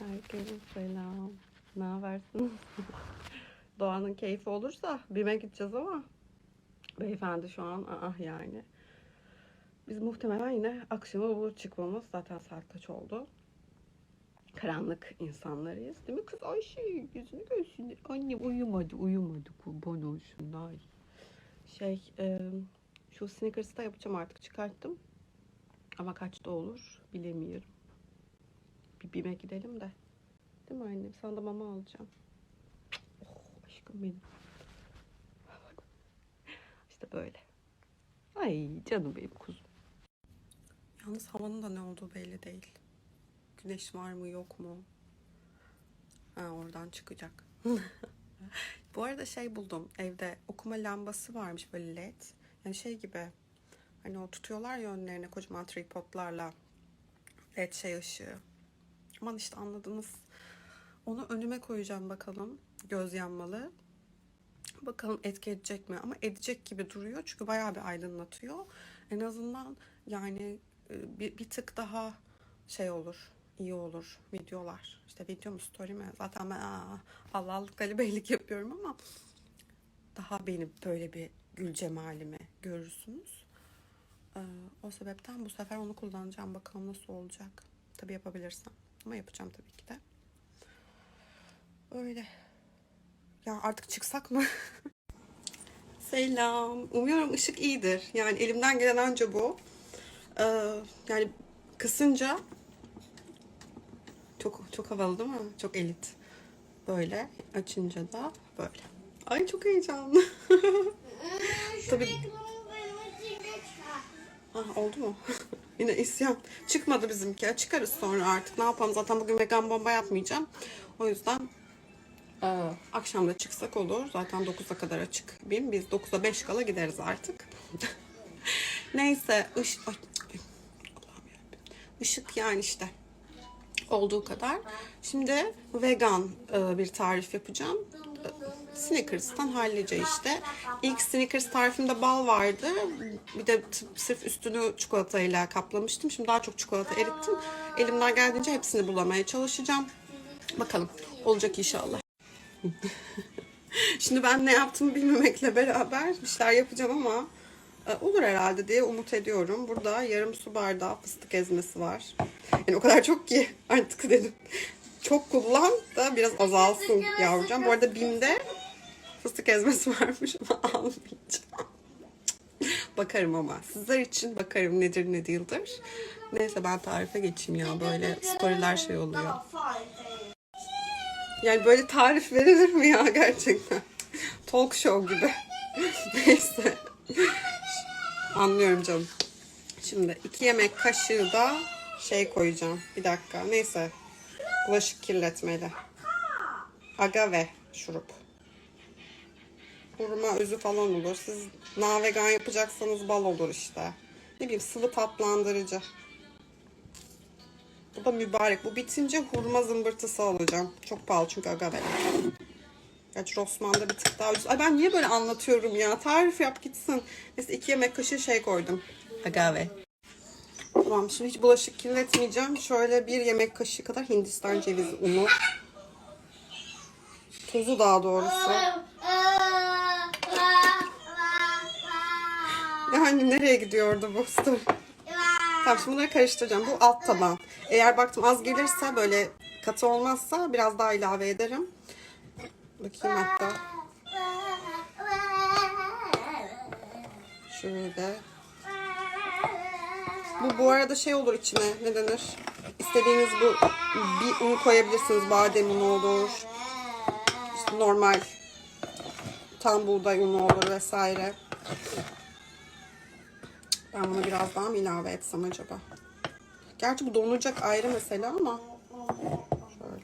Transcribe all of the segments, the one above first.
Herkese selam. Ne habersiniz? Doğanın keyfi olursa BİM'e gideceğiz ama beyefendi şu an ah yani. Biz muhtemelen yine akşama bulur çıkmamız. Zaten saat kaç oldu? Karanlık insanlarıyız. Değil mi kız Ayşe? Yüzünü görsün. Annem uyumadı, uyumadı. Kurban olsun. Ay. Şey, e, şu Snickers'ı da yapacağım artık. Çıkarttım. Ama kaçta olur bilemiyorum. Bir BİM'e gidelim de. Değil mi annem? Sana da mama alacağım. Oh aşkım benim. İşte böyle. Ay canım benim kuzum. Yalnız havanın da ne olduğu belli değil. Güneş var mı yok mu? Ha oradan çıkacak. Bu arada şey buldum. Evde okuma lambası varmış böyle led. Yani şey gibi. Hani o tutuyorlar ya önlerine kocaman tripodlarla. Led şey ışığı. Aman işte anladınız. Onu önüme koyacağım bakalım. Göz yanmalı. Bakalım etki edecek mi? Ama edecek gibi duruyor. Çünkü bayağı bir aydınlatıyor. En azından yani e, bir, bir tık daha şey olur. iyi olur videolar. İşte video mu story mi? Zaten ben aa, Allah'lık galibeylik yapıyorum ama daha benim böyle bir gül cemalimi görürsünüz. Ee, o sebepten bu sefer onu kullanacağım. Bakalım nasıl olacak. Tabii yapabilirsem. Ama yapacağım tabii ki de. Öyle. Ya artık çıksak mı? Selam. Umuyorum ışık iyidir. Yani elimden gelen anca bu. Ee, yani kısınca çok çok havalı değil mi? Çok elit. Böyle açınca da böyle. Ay çok heyecanlı. Tabii. Ah, oldu mu? Yine isyan. Çıkmadı bizimki. Çıkarız sonra artık. Ne yapalım? Zaten bugün vegan bomba yapmayacağım. O yüzden e, akşam da çıksak olur. Zaten 9'a kadar açık. Bin. Biz 9'a 5 kala gideriz artık. Neyse. Iş... Ay. Işık yani işte. Olduğu kadar. Şimdi vegan e, bir tarif yapacağım. Snickers'tan hallice işte. İlk Snickers tarifimde bal vardı. Bir de sırf üstünü çikolatayla kaplamıştım. Şimdi daha çok çikolata erittim. Elimden geldiğince hepsini bulamaya çalışacağım. Bakalım. Olacak inşallah. Şimdi ben ne yaptığımı bilmemekle beraber bir şeyler yapacağım ama e, olur herhalde diye umut ediyorum. Burada yarım su bardağı fıstık ezmesi var. Yani o kadar çok ki artık dedim. Çok kullan da biraz azalsın yavrucağım. Bu arada BİM'de fıstık ezmesi varmış ama almayacağım. Bakarım ama. Sizler için bakarım nedir ne değildir. Neyse ben tarife geçeyim ya. Böyle storyler şey oluyor. Yani böyle tarif verilir mi ya gerçekten? Talk show gibi. Neyse. Anlıyorum canım. Şimdi iki yemek kaşığı da şey koyacağım. Bir dakika. Neyse. Bulaşık kirletmeli. Agave şurup. Hurma özü falan olur. Siz navegan yapacaksanız bal olur işte. Ne bileyim sıvı tatlandırıcı. Bu da mübarek. Bu bitince hurma zımbırtısı alacağım. Çok pahalı çünkü agave. Gerçi Rossmann'da bir tık daha ucuz. Ay ben niye böyle anlatıyorum ya? Tarif yap gitsin. Neyse iki yemek kaşığı şey koydum. Agave. Tamam şimdi hiç bulaşık kirletmeyeceğim. Şöyle bir yemek kaşığı kadar Hindistan cevizi unu. Tozu daha doğrusu. Yani nereye gidiyordu bu story? Tamam şimdi bunları karıştıracağım. Bu alt taban. Eğer baktım az gelirse böyle katı olmazsa biraz daha ilave ederim. Bakayım hatta. Şöyle. Bu bu arada şey olur içine ne denir? İstediğiniz bu bir un koyabilirsiniz. Badem unu olur. İşte normal tam buğday unu olur vesaire. Ben bunu biraz daha mı ilave etsem acaba? Gerçi bu donacak ayrı mesele ama şöyle.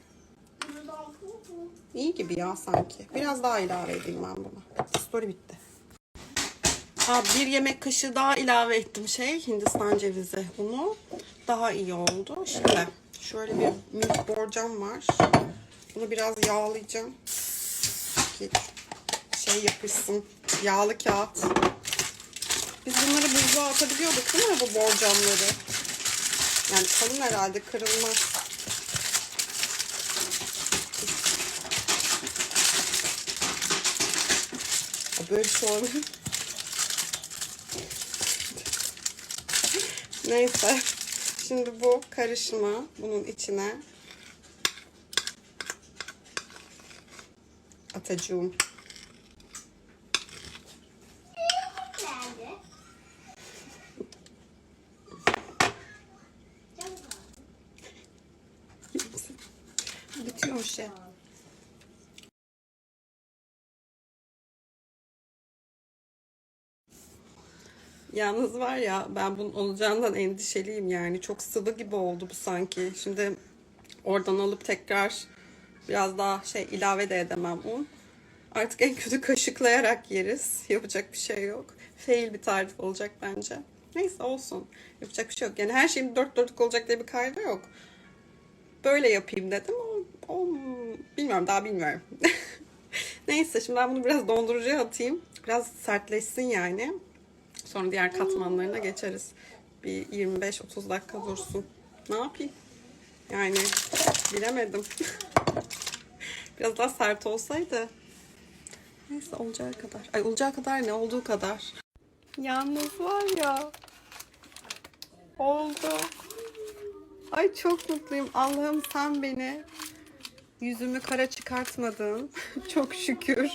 İyi gibi ya sanki. Biraz daha ilave edeyim ben bunu. Story bitti. Aa, bir yemek kaşığı daha ilave ettim şey Hindistan cevizi unu. Daha iyi oldu. Şimdi şöyle bir milk borcam var. Bunu biraz yağlayacağım. Ki şey yapışsın. Yağlı kağıt. Biz bunları buzluğa atabiliyorduk değil mi bu borcamları? Yani kalın herhalde kırılmaz. Böyle bir şey. Neyse. Şimdi bu karışma bunun içine atacağım. Yalnız var ya ben bunun olacağından endişeliyim yani. Çok sıvı gibi oldu bu sanki. Şimdi oradan alıp tekrar biraz daha şey ilave de edemem un. Artık en kötü kaşıklayarak yeriz. Yapacak bir şey yok. Fail bir tarif olacak bence. Neyse olsun. Yapacak bir şey yok. Yani her şeyim dört dörtlük olacak diye bir kayda yok. Böyle yapayım dedim. O, o, bilmiyorum daha bilmiyorum. Neyse şimdi ben bunu biraz dondurucuya atayım. Biraz sertleşsin yani. Sonra diğer katmanlarına geçeriz. Bir 25-30 dakika dursun. Ne yapayım? Yani bilemedim. Biraz daha sert olsaydı. Neyse olacağı kadar. Ay olacağı kadar ne olduğu kadar. Yalnız var ya. Oldu. Ay çok mutluyum. Allah'ım sen beni yüzümü kara çıkartmadın. çok şükür.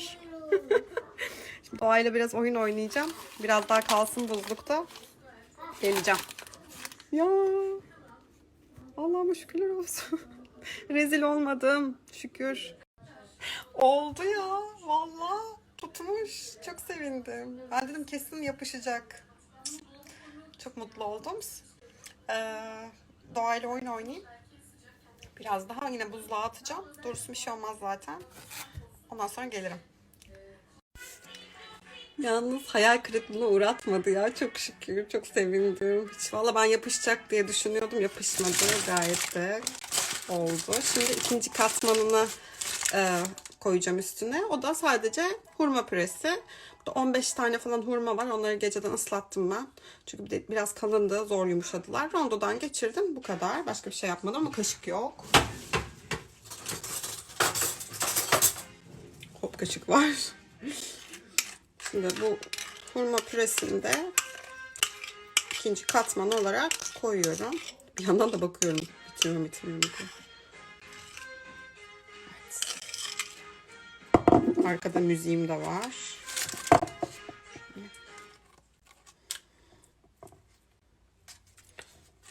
Doğayla biraz oyun oynayacağım. Biraz daha kalsın buzlukta. Geleceğim. Ya. Allah'ıma şükürler olsun. Rezil olmadım. Şükür. Oldu ya. Vallahi tutmuş. Çok sevindim. Ben dedim kesin yapışacak. Çok mutlu oldum. Ee, doğayla oyun oynayayım. Biraz daha yine buzluğa atacağım. Dursun bir şey olmaz zaten. Ondan sonra gelirim. Yalnız hayal kırıklığına uğratmadı ya. Çok şükür. Çok sevindim. Hiç valla ben yapışacak diye düşünüyordum. Yapışmadı. Gayet de oldu. Şimdi ikinci katmanını e, koyacağım üstüne. O da sadece hurma püresi. Burada 15 tane falan hurma var. Onları geceden ıslattım ben. Çünkü biraz kalındı. Zor yumuşadılar. Rondodan geçirdim. Bu kadar. Başka bir şey yapmadım ama kaşık yok. Hop kaşık var. Şimdi bu hurma püresini de ikinci katman olarak koyuyorum. Bir yandan da bakıyorum. Bitiriyor mu bitiriyor mu diye. Evet. Arkada müziğim de var.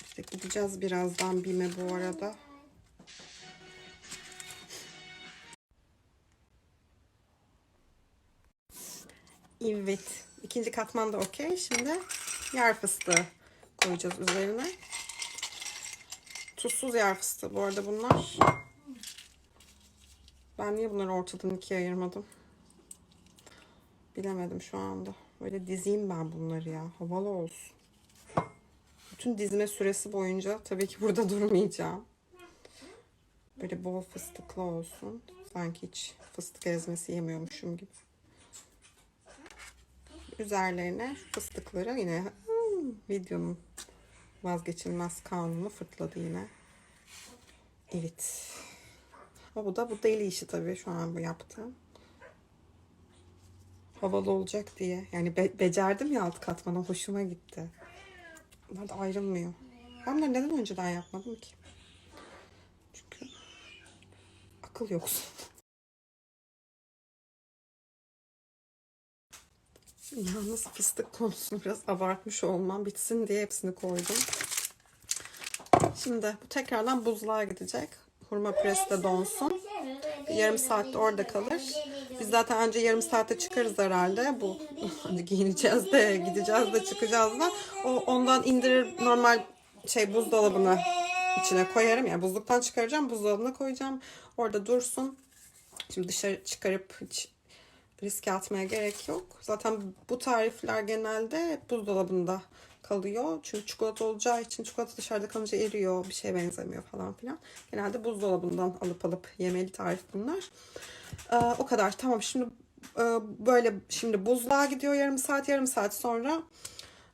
İşte gideceğiz birazdan BİM'e bu arada. Evet. İkinci katman da okey. Şimdi yer fıstığı koyacağız üzerine. Tuzsuz yer fıstığı bu arada bunlar. Ben niye bunları ortadan ikiye ayırmadım? Bilemedim şu anda. Böyle dizeyim ben bunları ya. Havalı olsun. Bütün dizme süresi boyunca tabii ki burada durmayacağım. Böyle bol fıstıklı olsun. Sanki hiç fıstık ezmesi yemiyormuşum gibi. Üzerlerine fıstıkları yine hmm, videonun vazgeçilmez kanunu fırtladı yine. Evet. Ama bu da bu deli işi tabii şu an bu yaptığım. Havalı olacak diye. Yani be- becerdim ya alt katmanı hoşuma gitti. Bunlar da ayrılmıyor. Ben bunları neden önceden yapmadım ki? Çünkü akıl yoksun. Yalnız fıstık konusunu biraz abartmış olmam. Bitsin diye hepsini koydum. Şimdi bu tekrardan buzluğa gidecek. Hurma püresi de donsun. Yarım saatte orada kalır. Biz zaten önce yarım saatte çıkarız herhalde. Bu hadi giyineceğiz de gideceğiz de çıkacağız da. O ondan indirir normal şey buzdolabına içine koyarım. Yani buzluktan çıkaracağım buzdolabına koyacağım. Orada dursun. Şimdi dışarı çıkarıp riske atmaya gerek yok. Zaten bu tarifler genelde buzdolabında kalıyor. Çünkü çikolata olacağı için çikolata dışarıda kalınca eriyor. Bir şeye benzemiyor falan filan. Genelde buzdolabından alıp alıp yemeli tarif bunlar. Ee, o kadar. Tamam şimdi e, böyle şimdi buzluğa gidiyor yarım saat yarım saat sonra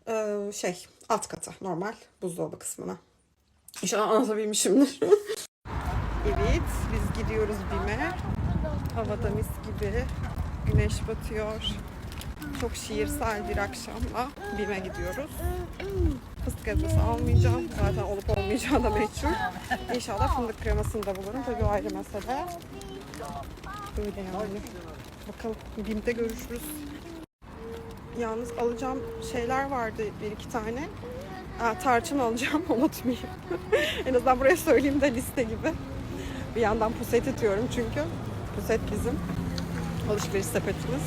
e, şey alt kata normal buzdolabı kısmına. İnşallah anlatabilmişimdir. evet biz gidiyoruz BİM'e. Havada mis gibi. Güneş batıyor. çok şiirsel bir akşamla BİM'e gidiyoruz. Fıstık ezmesi almayacağım. Zaten olup olmayacağı da meçhul. İnşallah fındık kremasını da bulurum. Tabii o ayrı mesele. Öyle yani. Bakalım BİM'de görüşürüz. Yalnız alacağım şeyler vardı bir iki tane. Aa, tarçın alacağım unutmayayım. en azından buraya söyleyeyim de liste gibi. Bir yandan puset itiyorum çünkü. Puset bizim alışveriş sepetimiz.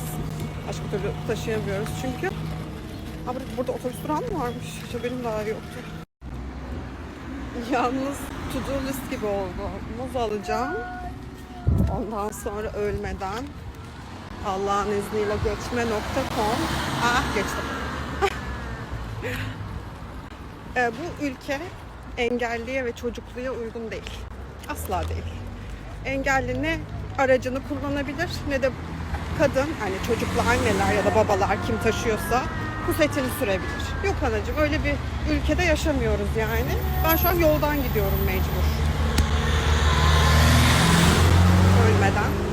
Başka türlü taşıyamıyoruz çünkü. Aa, burada, otobüs durağı mı varmış? Hiç haberim daha yoktu. Yalnız to do list gibi oldu. Muz alacağım. Ondan sonra ölmeden Allah'ın izniyle geçme.com Ah geçtim. Ee, bu ülke engelliye ve çocukluya uygun değil. Asla değil. Engelli ne aracını kullanabilir ne de kadın hani çocuklu anneler ya da babalar kim taşıyorsa pusetini sürebilir. Yok anacığım öyle bir ülkede yaşamıyoruz yani. Ben şu an yoldan gidiyorum mecbur. Ölmeden.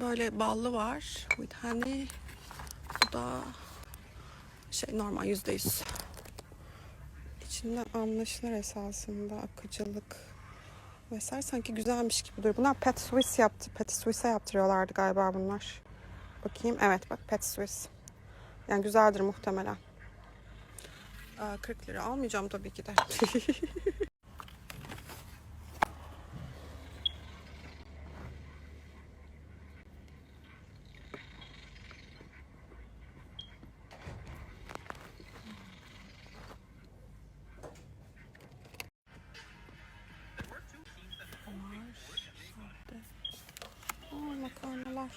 Böyle ballı var. With honey. Bu da şey normal yüzde yüz. İçinden anlaşılır esasında akıcılık vesaire sanki güzelmiş gibi duruyor. Bunlar Pet Swiss yaptı. Pet Swiss'e yaptırıyorlardı galiba bunlar. Bakayım. Evet bak Pet Swiss. Yani güzeldir muhtemelen. Aa, 40 lira almayacağım tabii ki de. makarnalar.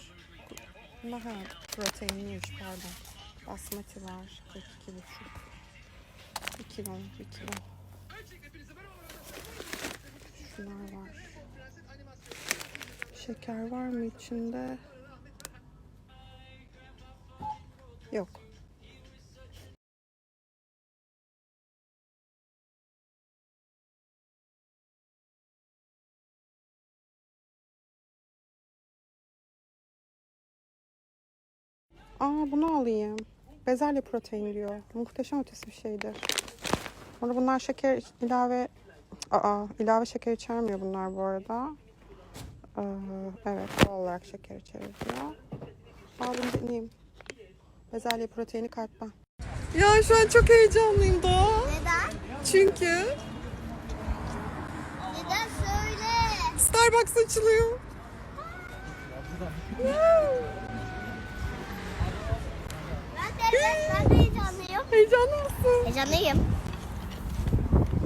Ha, proteinliymiş pardon. Basmati var. 42 buçuk. 1 kilo, 1 kilo. Şunlar var. Şeker var mı içinde? Aa bunu alayım. Bezelye protein diyor. Muhteşem ötesi bir şeydir. Sonra bunlar şeker ilave Aa, ilave şeker içermiyor bunlar bu arada. Ee, evet doğal olarak şeker içeriyor. Aa bunu deneyeyim. Bezelye proteini kalpten. Ya şu an çok heyecanlıyım da. Neden? Çünkü Neden söyle? Starbucks açılıyor. De, ben de heyecanlıyım. Heyecanlı mısın? Heyecanlıyım.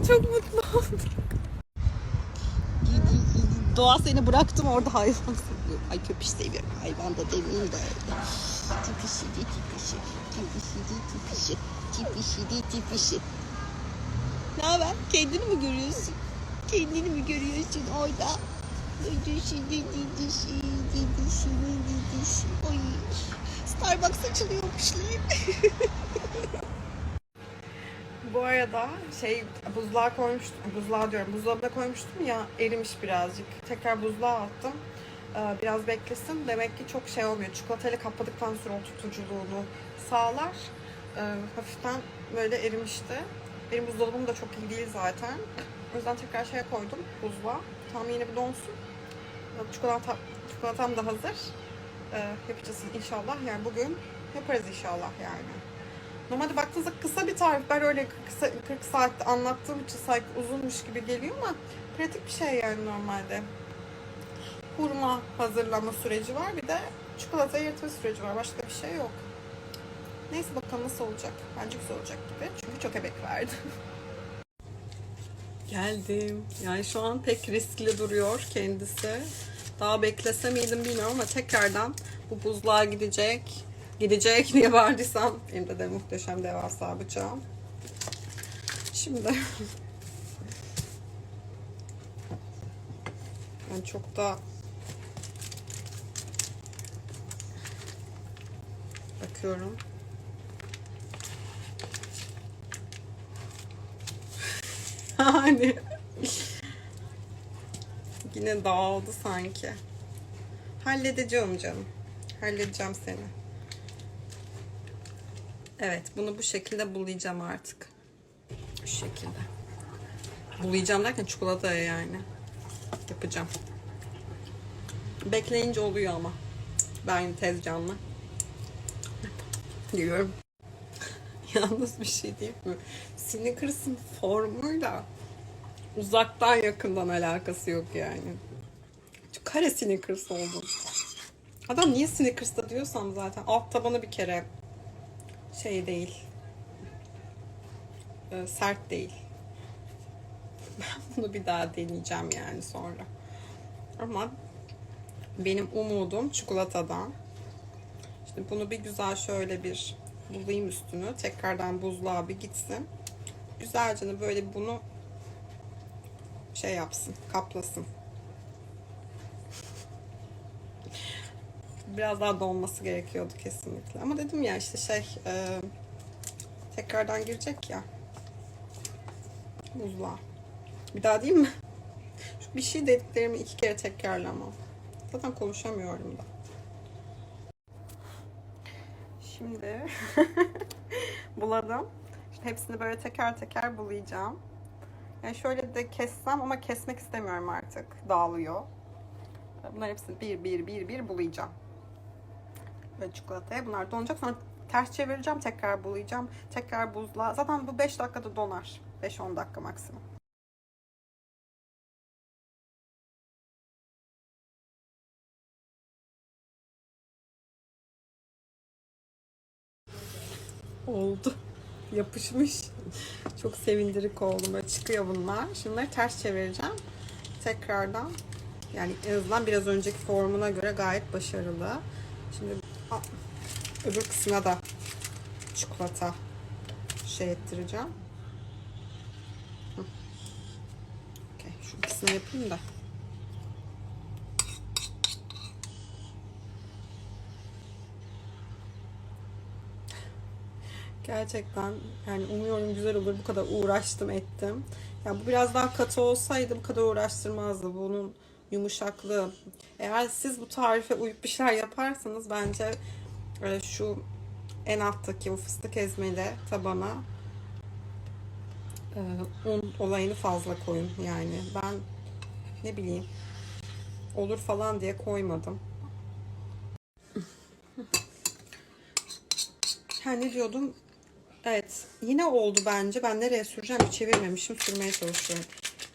Çok mutlu oldum. Doğa seni bıraktım orada hayvan seviyor. Ay köpüş seviyorum. Hayvan da demeyeyim de. Tipişidi tipişi. Tipişidi tipişi. Tipişidi tipişi. Ne haber? Kendini mi görüyorsun? Kendini mi görüyorsun orada? Didişi didişi didişi didişi. Oy. Starbucks açılıyormuş. Bu arada şey buzluğa koymuştum, buzluğa diyorum, buzdolabına koymuştum ya erimiş birazcık. Tekrar buzluğa attım. Ee, Biraz beklesin. Demek ki çok şey olmuyor. Çikolatayla kapladıktan sonra o tutuculuğunu sağlar. Ee, Hafiften böyle erimişti. Benim buzdolabım da çok iyi değil zaten. O yüzden tekrar şeye koydum buzluğa. Tam yeni bir donsun. Çikolata, çikolatam da hazır. Ee, Yapacağız inşallah. Yani bugün yaparız inşallah yani. Normalde baktığınızda kısa bir tarif. Ben öyle kısa, 40 saatte anlattığım için sanki uzunmuş gibi geliyor ama pratik bir şey yani normalde. Hurma hazırlama süreci var. Bir de çikolata eritme süreci var. Başka bir şey yok. Neyse bakalım nasıl olacak. Bence güzel olacak gibi. Çünkü çok emek verdim. Geldim. Yani şu an pek riskli duruyor kendisi. Daha beklese miydim bilmiyorum ama tekrardan bu buzluğa gidecek. Gidecek diye vardıysam elimde de muhteşem devasa bıçağım. Şimdi ben çok da bakıyorum. Yani. Yine dağıldı sanki. Halledeceğim canım. Halledeceğim seni. Evet, bunu bu şekilde bulayacağım artık. Bu şekilde. Bulayacağım derken çikolataya yani. Yapacağım. Bekleyince oluyor ama. Ben tez canlı. Diyorum. Yalnız bir şey değil mi? Snickers'ın formuyla uzaktan yakından alakası yok yani. Şu kare Snickers oldu. Adam niye Snickers'ta diyorsam zaten alt tabanı bir kere şey değil. Ee, sert değil. Ben bunu bir daha deneyeceğim yani sonra. Ama benim umudum çikolatadan. Şimdi bunu bir güzel şöyle bir bulayım üstünü. Tekrardan buzluğa bir gitsin. Güzelce böyle bunu şey yapsın, kaplasın. Biraz daha donması gerekiyordu kesinlikle. Ama dedim ya işte şey e, tekrardan girecek ya buzluğa. Bir daha değil mi? Şu bir şey dediklerimi iki kere tekrarlamam. Zaten konuşamıyorum da. Şimdi buladım. Şimdi hepsini böyle teker teker bulayacağım. Yani şöyle de kessem ama kesmek istemiyorum artık. Dağılıyor. Bunlar hepsini bir bir bir bir bulayacağım. Böyle çikolataya bunlar donacak. Sonra ters çevireceğim. Tekrar bulayacağım. Tekrar buzluğa. Zaten bu 5 dakikada donar. 5-10 dakika maksimum. Oldu. Yapışmış. Çok sevindirik oldum. Böyle çıkıyor bunlar. Şimdi bunları ters çevireceğim. Tekrardan. Yani en azından biraz önceki formuna göre gayet başarılı. Şimdi a- öbür kısmına da çikolata şey ettireceğim. Hı. Okey, şu ikisini yapayım da. Gerçekten yani umuyorum güzel olur. Bu kadar uğraştım ettim. Yani bu biraz daha katı olsaydı bu kadar uğraştırmazdı. Bunun yumuşaklığı. Eğer siz bu tarife uyup bir şeyler yaparsanız bence e, şu en alttaki o fıstık ezmeli tabana e, un olayını fazla koyun yani. Ben ne bileyim olur falan diye koymadım. Ha ne diyordum? Yine oldu bence. Ben nereye süreceğim? Bir çevirmemişim. Sürmeye çalışıyorum.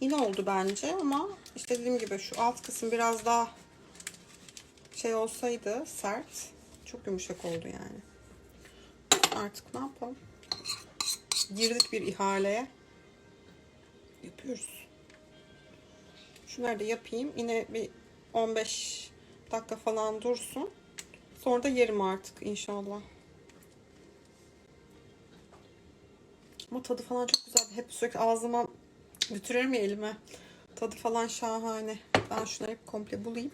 Yine oldu bence ama işte dediğim gibi şu alt kısım biraz daha şey olsaydı sert. Çok yumuşak oldu yani. Artık ne yapalım? Girdik bir ihaleye. Yapıyoruz. Şunları da yapayım. Yine bir 15 dakika falan dursun. Sonra da yerim artık inşallah. Ama tadı falan çok güzel. Hep sürekli ağzıma götürüyorum ya elime. Tadı falan şahane. Ben şunları hep komple bulayım.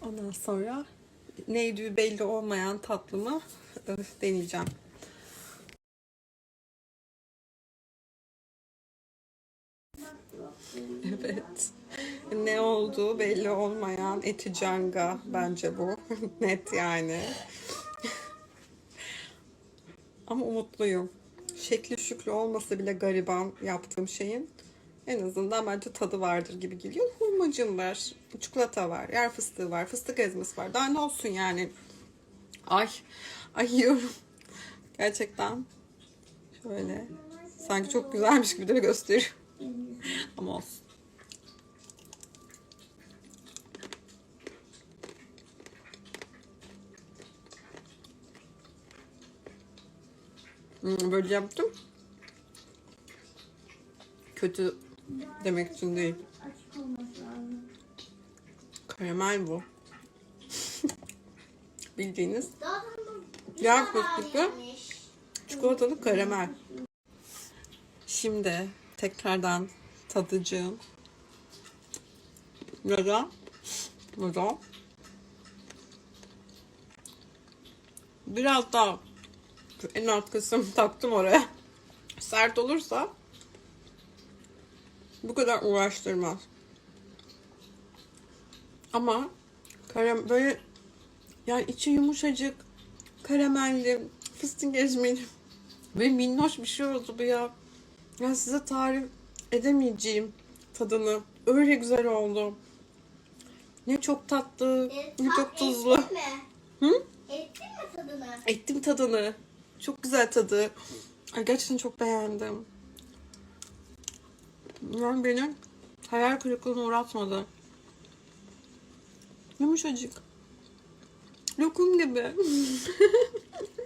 Ondan sonra neydi belli olmayan tatlımı e, deneyeceğim. Evet. Ne olduğu belli olmayan eticanga bence bu. Net yani. Ama umutluyum. Şekli şüklü olmasa bile gariban yaptığım şeyin en azından bence tadı vardır gibi geliyor. Hurmacım var, çikolata var, yer fıstığı var, fıstık ezmesi var. Daha ne olsun yani. Ay, ay yiyorum. Gerçekten şöyle sanki çok güzelmiş gibi de gösteriyor. Ama olsun. Hmm, Böyle yaptım. Kötü demek için değil. Karamel bu. Bildiğiniz Yer fıstıklı. çikolatalı karamel. Şimdi tekrardan tadıcığım. Neden? Neden? Biraz daha en alt kısım taktım oraya. Sert olursa bu kadar uğraştırmaz. Ama karam böyle yani içi yumuşacık, karamelli, fıstık ezmeli ve minnoş bir şey oldu bu ya. Ya size tarif edemeyeceğim tadını. Öyle güzel oldu. Ne çok tatlı, E, ne çok tuzlu. Ettin mi? Hı? Ettin mi tadını? Ettim tadını. Çok güzel tadı. Ay, gerçekten çok beğendim. Yani beni hayal kırıklığına uğratmadı. Yumuşacık. Lokum gibi.